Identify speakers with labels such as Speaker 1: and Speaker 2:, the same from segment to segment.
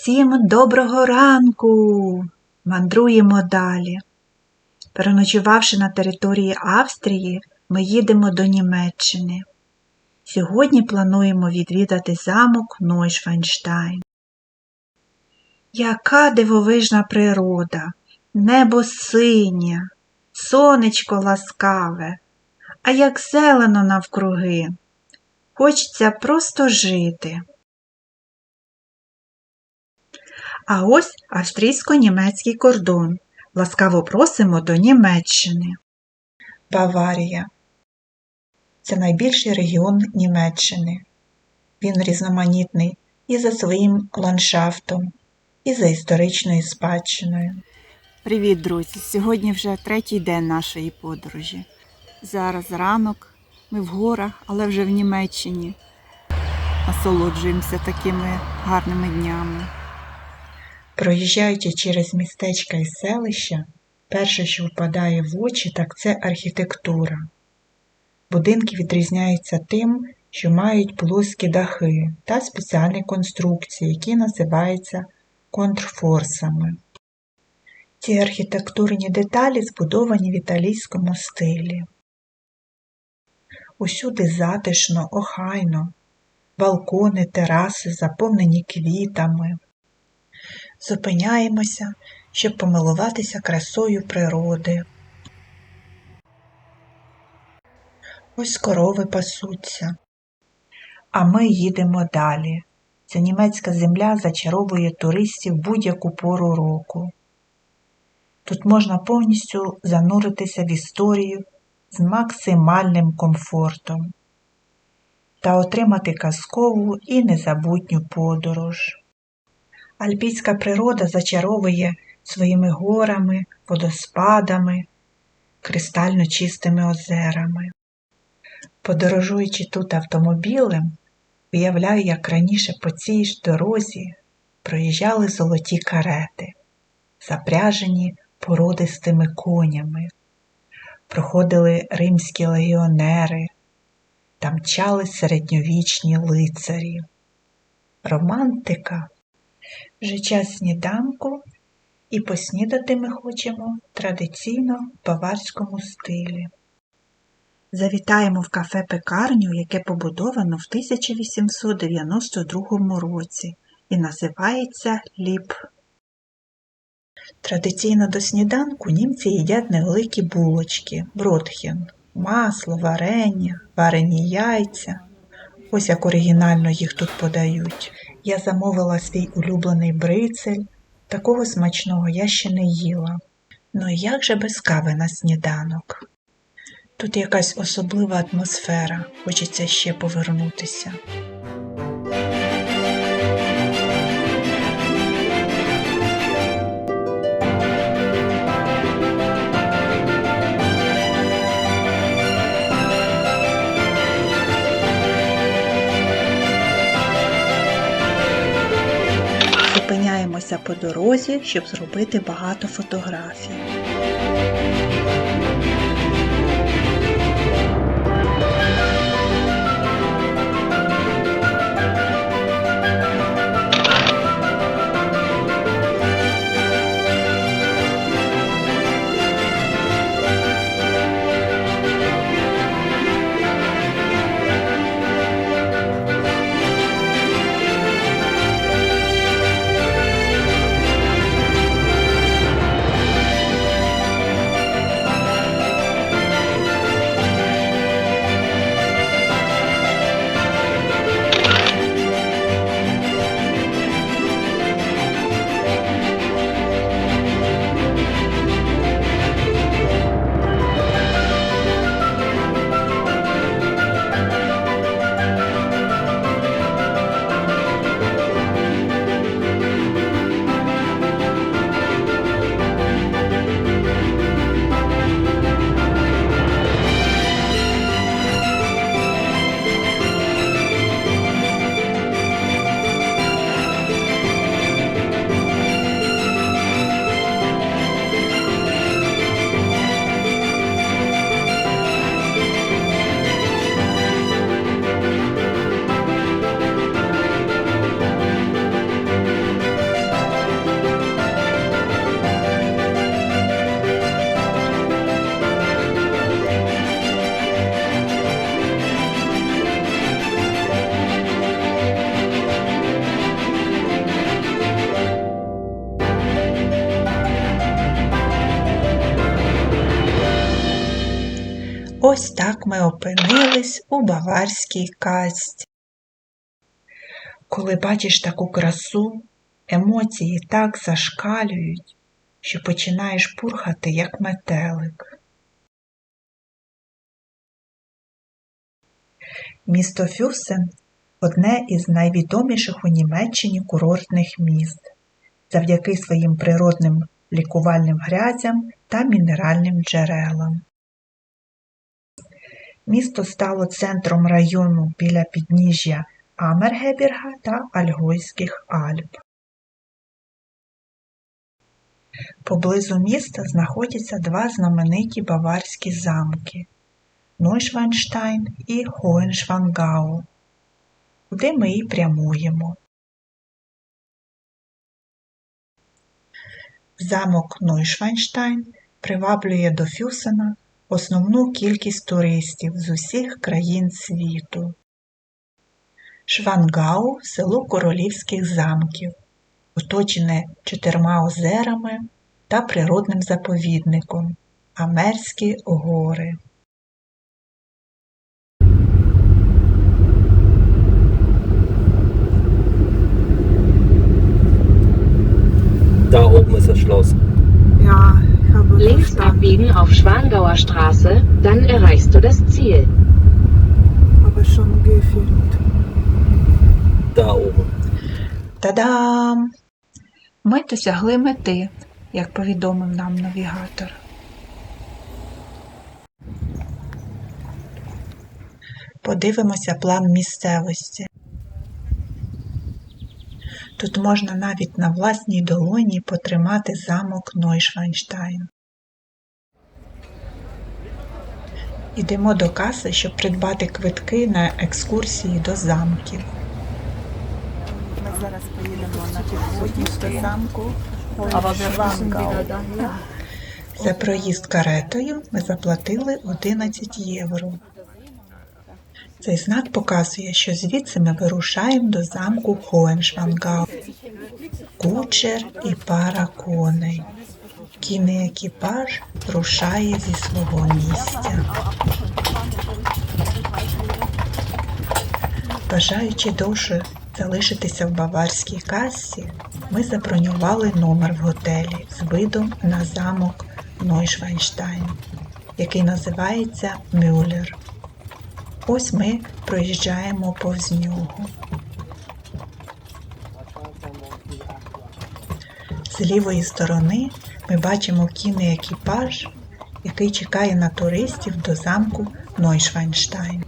Speaker 1: Усім доброго ранку! Мандруємо далі. Переночувавши на території Австрії, ми їдемо до Німеччини. Сьогодні плануємо відвідати замок Нойшвайнштайн. Яка дивовижна природа, небо синє, сонечко ласкаве, а як зелено навкруги. Хочеться просто жити. А ось австрійсько-німецький кордон. Ласкаво просимо до Німеччини. Баварія. Це найбільший регіон Німеччини. Він різноманітний і за своїм ландшафтом, і за історичною спадщиною.
Speaker 2: Привіт, друзі! Сьогодні вже третій день нашої подорожі. Зараз ранок, ми в горах, але вже в Німеччині. Насолоджуємося такими гарними днями.
Speaker 1: Проїжджаючи через містечка і селища, перше, що впадає в очі, так це архітектура. Будинки відрізняються тим, що мають плоскі дахи та спеціальні конструкції, які називаються контрфорсами. Ці архітектурні деталі збудовані в італійському стилі. Усюди затишно, охайно, балкони, тераси заповнені квітами. Зупиняємося, щоб помилуватися красою природи. Ось корови пасуться. А ми їдемо далі. Ця німецька земля зачаровує туристів будь-яку пору року. Тут можна повністю зануритися в історію з максимальним комфортом та отримати казкову і незабутню подорож. Альпійська природа зачаровує своїми горами, водоспадами, кристально чистими озерами. Подорожуючи тут автомобілем, уявляю, як раніше по цій ж дорозі проїжджали золоті карети, запряжені породистими конями, проходили римські легіонери, та мчали середньовічні лицарі. Романтика вже час сніданку, і поснідати ми хочемо традиційно в баварському стилі. Завітаємо в кафе-пекарню, яке побудовано в 1892 році і називається Ліп. Традиційно до сніданку німці їдять невеликі булочки, бродхен, масло, варення, варені яйця. Ось як оригінально їх тут подають. Я замовила свій улюблений брицель. Такого смачного я ще не їла. Ну і як же без кави на сніданок? Тут якась особлива атмосфера, хочеться ще повернутися. По дорозі, щоб зробити багато фотографій. У баварській казці. Коли бачиш таку красу, емоції так зашкалюють, що починаєш пурхати, як метелик. Місто Фюсен одне із найвідоміших у Німеччині курортних міст завдяки своїм природним лікувальним грязям та мінеральним джерелам. Місто стало центром району біля підніжжя Амергебірга та Альгойських Альп. Поблизу міста знаходяться два знамениті баварські замки Нойшванштайн і Хоеншвангау, куди ми і прямуємо. Замок Нойшванштайн приваблює до Фюсена основну кількість туристів з усіх країн світу. Швангау село королівських замків, оточене чотирма озерами та природним заповідником Амерські гори.
Speaker 3: Da oben ist das Schloss.
Speaker 2: Ja,
Speaker 4: Links abbiegen auf Schwangauer Straße, dann erreichst du das Ziel.
Speaker 2: Aber schon gefilmt.
Speaker 3: Da oben.
Speaker 1: Та-дам! Ми досягли мети, як повідомив нам навігатор. Подивимося план місцевості. Тут можна навіть на власній долоні потримати замок Нойшвайнштайн. Ідемо до каси, щоб придбати квитки на екскурсії до замків.
Speaker 2: Ми зараз поїдемо на підводі до замку.
Speaker 1: За проїзд каретою ми заплатили 11 євро. Цей знак показує, що звідси ми вирушаємо до замку Хоеншвангау. Кучер і пара коней. Кінний екіпаж рушає зі свого місця. Бажаючи довше залишитися в баварській касі, ми забронювали номер в готелі з видом на замок Нойшвайнштайн, який називається Мюллер. Ось ми проїжджаємо повз нього. З лівої сторони ми бачимо кінний екіпаж, який чекає на туристів до замку Нойшвайнштайн.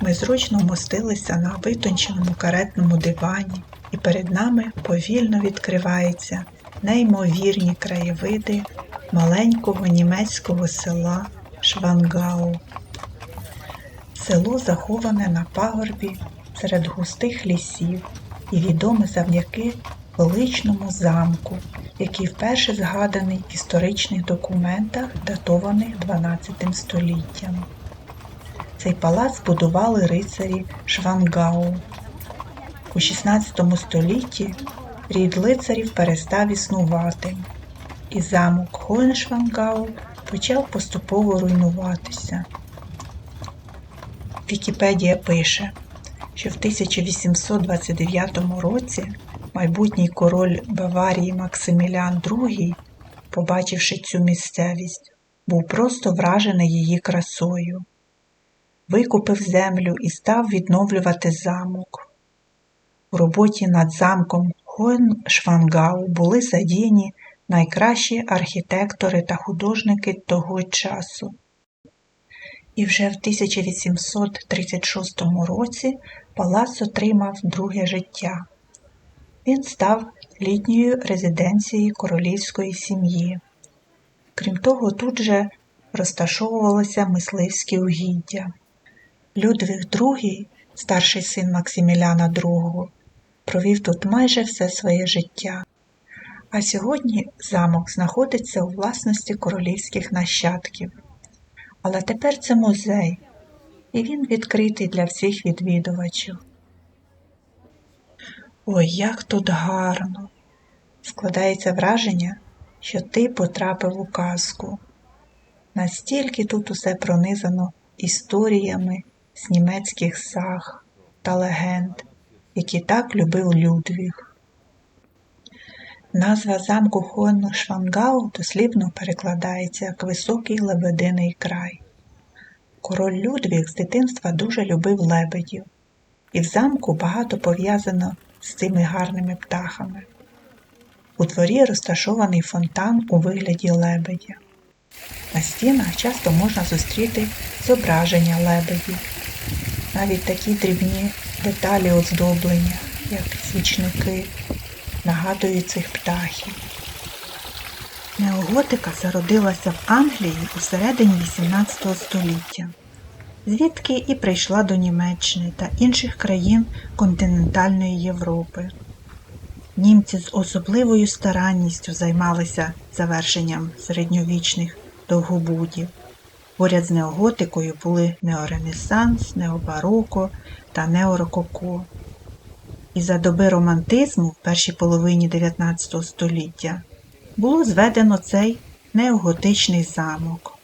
Speaker 1: Ми зручно вмостилися на витонченому каретному дивані, і перед нами повільно відкриваються неймовірні краєвиди маленького німецького села Швангау. Село заховане на пагорбі серед густих лісів і відоме завдяки величному замку, який вперше згаданий в історичних документах, датованих 12 століттям. Цей палац будували рицарі Швангау. У 16 столітті рід лицарів перестав існувати, і замок Хоеншвангау почав поступово руйнуватися. Вікіпедія пише, що в 1829 році майбутній король Баварії Максимілян II, побачивши цю місцевість, був просто вражений її красою викупив землю і став відновлювати замок. У роботі над замком Хоеншвангау були задіяні найкращі архітектори та художники того часу. І вже в 1836 році палац отримав друге життя. Він став літньою резиденцією королівської сім'ї. Крім того, тут же розташовувалися мисливські угіддя. Людвиг II, старший син Максиміляна II, провів тут майже все своє життя. А сьогодні замок знаходиться у власності королівських нащадків. Але тепер це музей, і він відкритий для всіх відвідувачів. Ой, як тут гарно! Складається враження, що ти потрапив у казку. Настільки тут усе пронизано історіями з німецьких саг та легенд, які так любив Людвіг. Назва замку Хоеншвангау дослівно перекладається як Високий лебединий край. Король Людвіг з дитинства дуже любив лебедів, і в замку багато пов'язано з цими гарними птахами. У дворі розташований фонтан у вигляді лебедя. На стінах часто можна зустріти зображення лебедів, навіть такі дрібні деталі оздоблення, як свічники, нагадують цих птахів. Неоготика зародилася в Англії у середині XVIII століття, звідки і прийшла до Німеччини та інших країн континентальної Європи. Німці з особливою старанністю займалися завершенням середньовічних довгобудів. Поряд з неоготикою були неоренесанс, необароко та неорококо. І за доби романтизму в першій половині 19 століття було зведено цей неоготичний замок.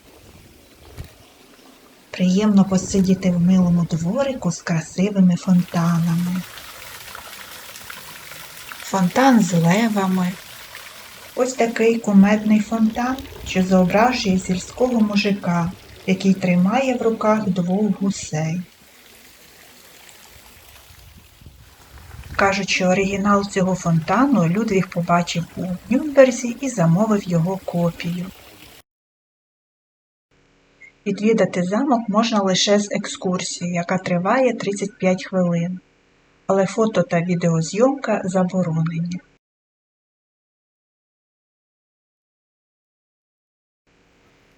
Speaker 1: Приємно посидіти в милому дворику з красивими фонтанами. Фонтан з левами. Ось такий кумедний фонтан, що зображує сільського мужика, який тримає в руках двох гусей. Кажуть, що оригінал цього фонтану Людвіг побачив у Нюрнберзі і замовив його копію. Відвідати замок можна лише з екскурсією, яка триває 35 хвилин, але фото та відеозйомка заборонені.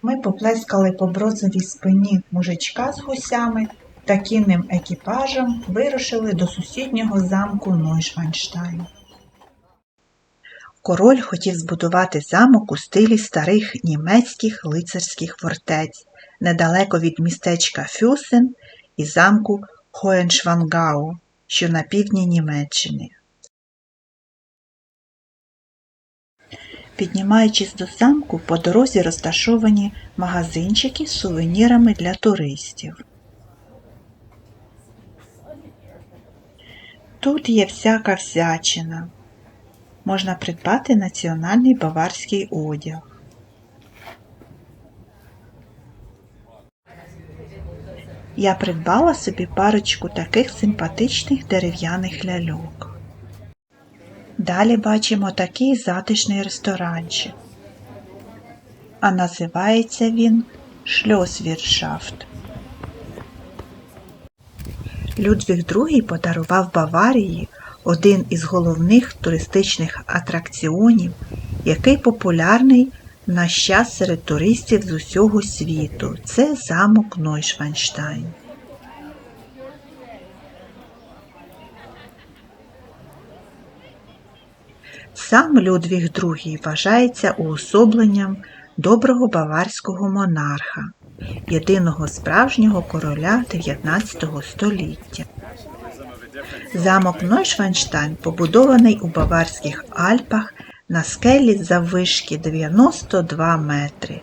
Speaker 1: Ми поплескали по бронзовій спині мужичка з гусями та кінним екіпажем вирушили до сусіднього замку Нойшванштайн. Король хотів збудувати замок у стилі старих німецьких лицарських фортець недалеко від містечка Фюсен і замку Хоеншвангау, що на півдні Німеччини. Піднімаючись до замку, по дорозі розташовані магазинчики з сувенірами для туристів. Тут є всяка всячина. Можна придбати національний баварський одяг. Я придбала собі парочку таких симпатичних дерев'яних ляльок. Далі бачимо такий затишний ресторанчик. А називається він Шльосвіршафт. Людвіг II подарував Баварії один із головних туристичних атракціонів, який популярний в наш час серед туристів з усього світу. Це замок Нойшванштайн. Сам Людвіг II вважається уособленням доброго баварського монарха, єдиного справжнього короля 19 століття. Замок Нойшванштайн побудований у Баварських Альпах на скелі заввишки 92 метри.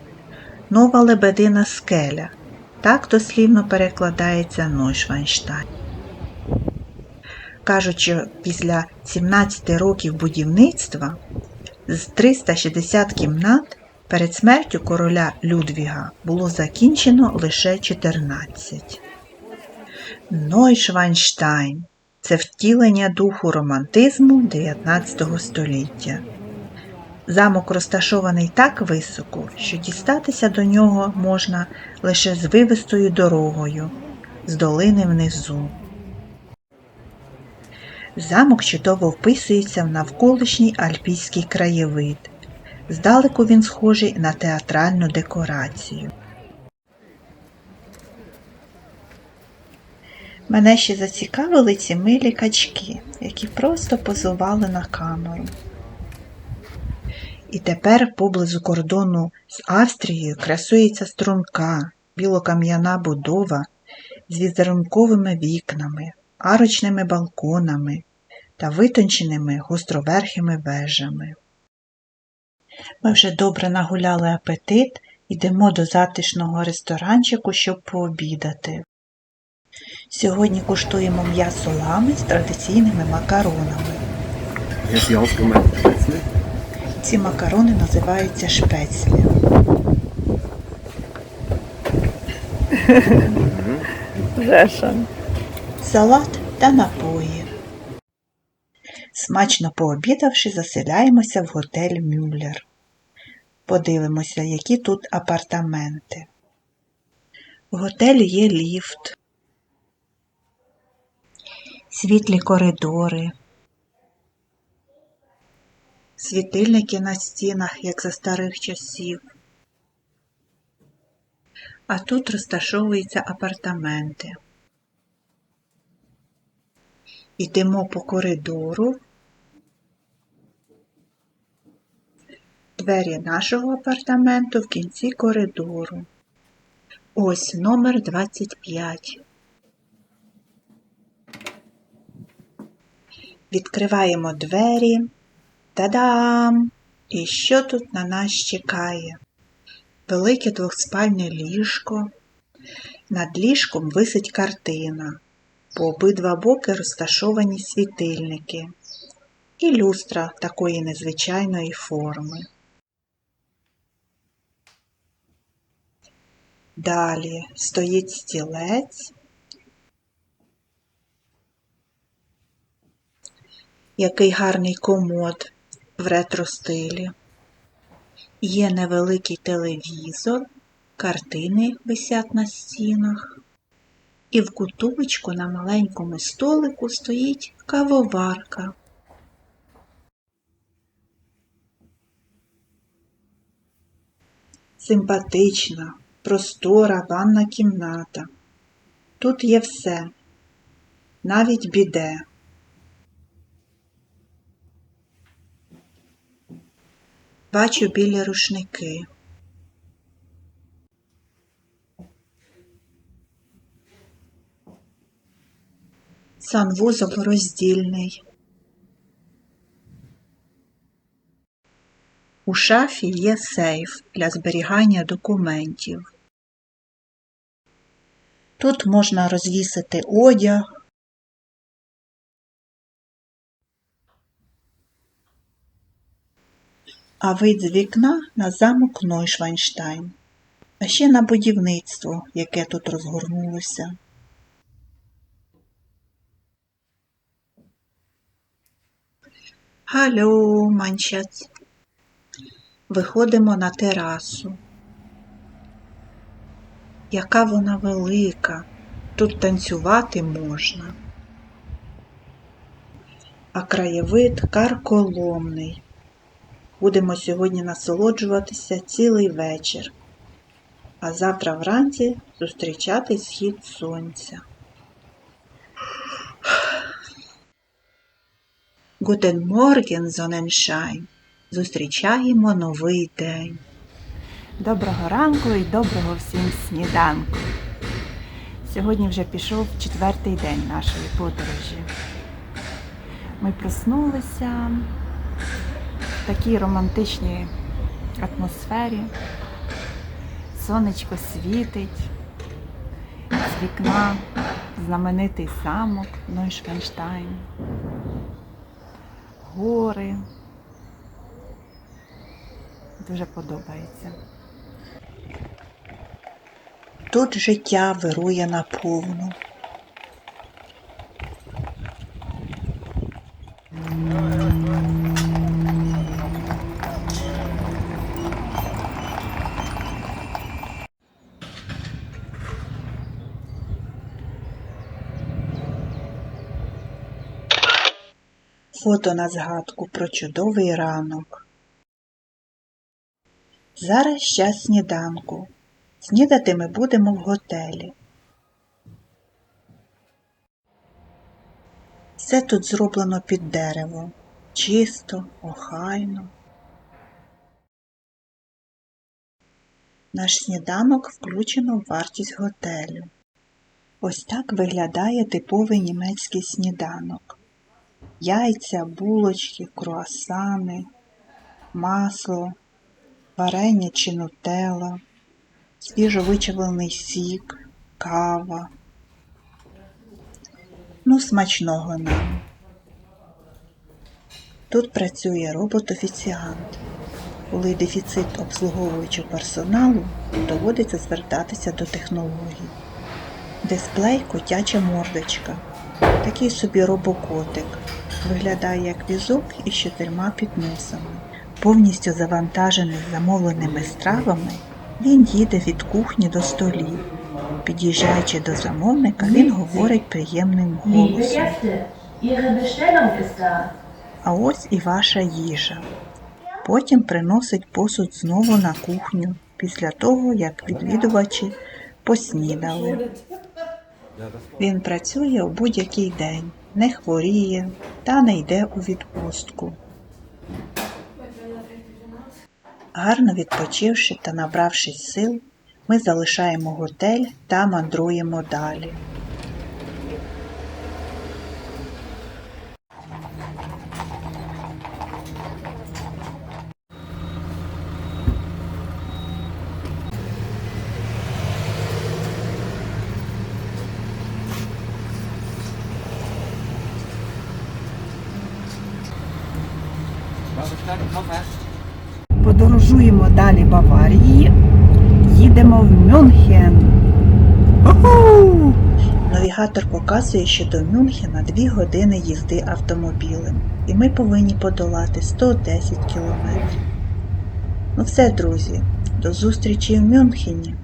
Speaker 1: Нова лебедина скеля. Так дослівно перекладається Нойшванштайн. Кажуть, що після 17 років будівництва з 360 кімнат перед смертю короля Людвіга було закінчено лише 14. Нойшванштайн це втілення духу романтизму 19 століття. Замок розташований так високо, що дістатися до нього можна лише з вивистою дорогою, з долини внизу. Замок чудово вписується в навколишній альпійський краєвид. Здалеку він схожий на театральну декорацію. Мене ще зацікавили ці милі качки, які просто позували на камеру. І тепер поблизу кордону з Австрією красується струнка, білокам'яна будова з візерунковими вікнами, арочними балконами та витонченими гостроверхими вежами. Ми вже добре нагуляли апетит Йдемо до затишного ресторанчику, щоб пообідати. Сьогодні куштуємо м'ясо лами з традиційними макаронами. Ці макарони називаються шпецлі. Салат та напої. Смачно пообідавши, заселяємося в готель Мюллер. Подивимося, які тут апартаменти. В готелі є ліфт, світлі коридори, світильники на стінах, як за старих часів. А тут розташовуються апартаменти. Йдемо по коридору. Двері нашого апартаменту в кінці коридору. Ось номер 25. Відкриваємо двері. Та-дам! І що тут на нас чекає? Велике двохспальне ліжко. Над ліжком висить картина. По обидва боки розташовані світильники і люстра такої незвичайної форми. Далі стоїть стілець, який гарний комод в ретро-стилі. Є невеликий телевізор, картини висять на стінах. І в куточку на маленькому столику стоїть кавоварка. Симпатична, простора ванна кімната. Тут є все, навіть біде. Бачу білі рушники. Санвузол роздільний. У шафі є сейф для зберігання документів. Тут можна розвісити одяг. А вид з вікна на замок Нойшвайнштайн, а ще на будівництво, яке тут розгорнулося. Алло, манчац. Виходимо на терасу. Яка вона велика, тут танцювати можна. А краєвид карколомний. Будемо сьогодні насолоджуватися цілий вечір, а завтра вранці зустрічати схід сонця. Гутен Морген, Зоненшайн. Зустрічаємо новий день.
Speaker 2: Доброго ранку і доброго всім сніданку. Сьогодні вже пішов четвертий день нашої подорожі. Ми проснулися в такій романтичній атмосфері. Сонечко світить, з вікна знаменитий замок Нойшвенштайн, гори. Дуже подобається.
Speaker 1: Тут життя вирує наповну. Фото на згадку про чудовий ранок. Зараз час сніданку. Снідати ми будемо в готелі. Все тут зроблено під дерево. Чисто, охайно. Наш сніданок включено в вартість готелю. Ось так виглядає типовий німецький сніданок. Яйця, булочки, круасани, масло, варення чи нутелла, свіжовичавлений сік, кава. Ну, смачного нам. Тут працює робот-офіціант. Коли дефіцит обслуговуючого персоналу, доводиться звертатися до технологій. Дисплей котяча мордочка. Такий собі робокотик. Виглядає як візок із чотирма підносами. Повністю завантажений замовленими стравами, він їде від кухні до столів. Під'їжджаючи до замовника, він говорить приємним голосом. А ось і ваша їжа. Потім приносить посуд знову на кухню після того, як відвідувачі поснідали. Він працює у будь-який день, не хворіє та не йде у відпустку. Гарно відпочивши та набравшись сил, ми залишаємо готель та мандруємо далі.
Speaker 2: Подорожуємо далі Баварії. Їдемо в Мюнхен.
Speaker 1: Навігатор показує, що до Мюнхена 2 години їзди автомобілем, і ми повинні подолати 110 кілометрів. Ну все, друзі, до зустрічі в Мюнхені!